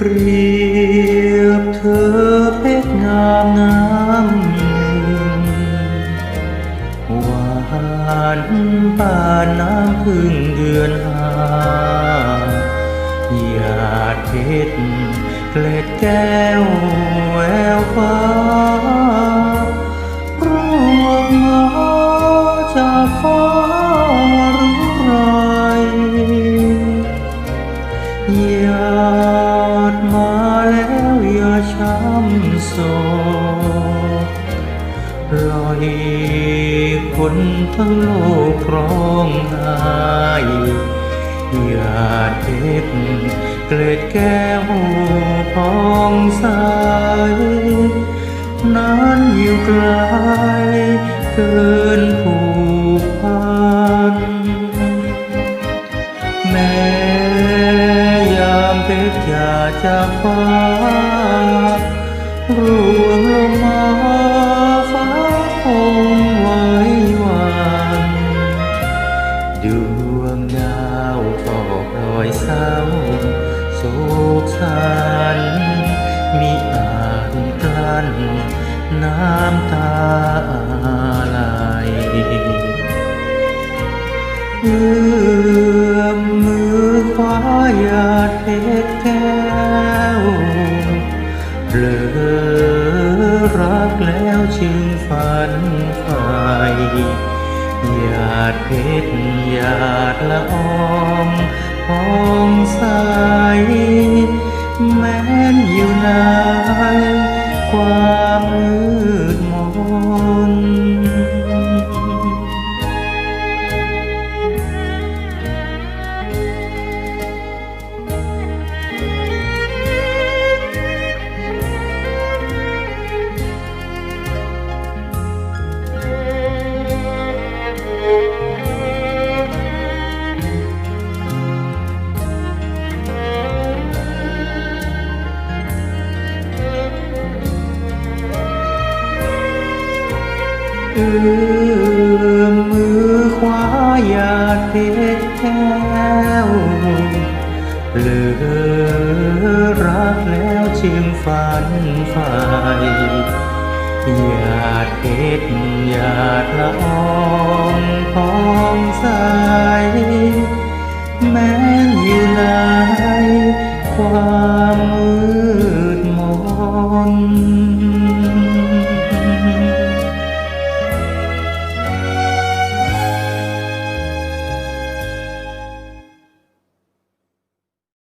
เรียบเธอเพชรงามน้ำหนึ่งหวานป่านน้ำพึ่งเดือนหาหยาดเพชรเกล็ดแก้วแววฟ้ารวบมาจากฟ้าหรือไร ช้ำโศกปล่อยคนทั้งโลกร้องไห้หยาดเด็ดเกล็ดแก้วพองใสนั้นอยู่ไกลามเพชรอยาจากฟ้าร่วงลงมาฟ้าคงไว้วันดวงดาวก็ปล่อยเศร้าโศกสันมิอาจกลั้นน้ำตาไหลเอื้อมมือ หยาดเพชรแก้วเผลอรักแล้วจึงฝันใฝ่หยาดเพชรหยาดละอองพองใสแม้นอยู่ในควา เอื้อมมือคว้าหยาดเพชรแก้วเหลือรักแล้วจึงฝันใฝ่หยาดเพชรหยาดละอองทองใส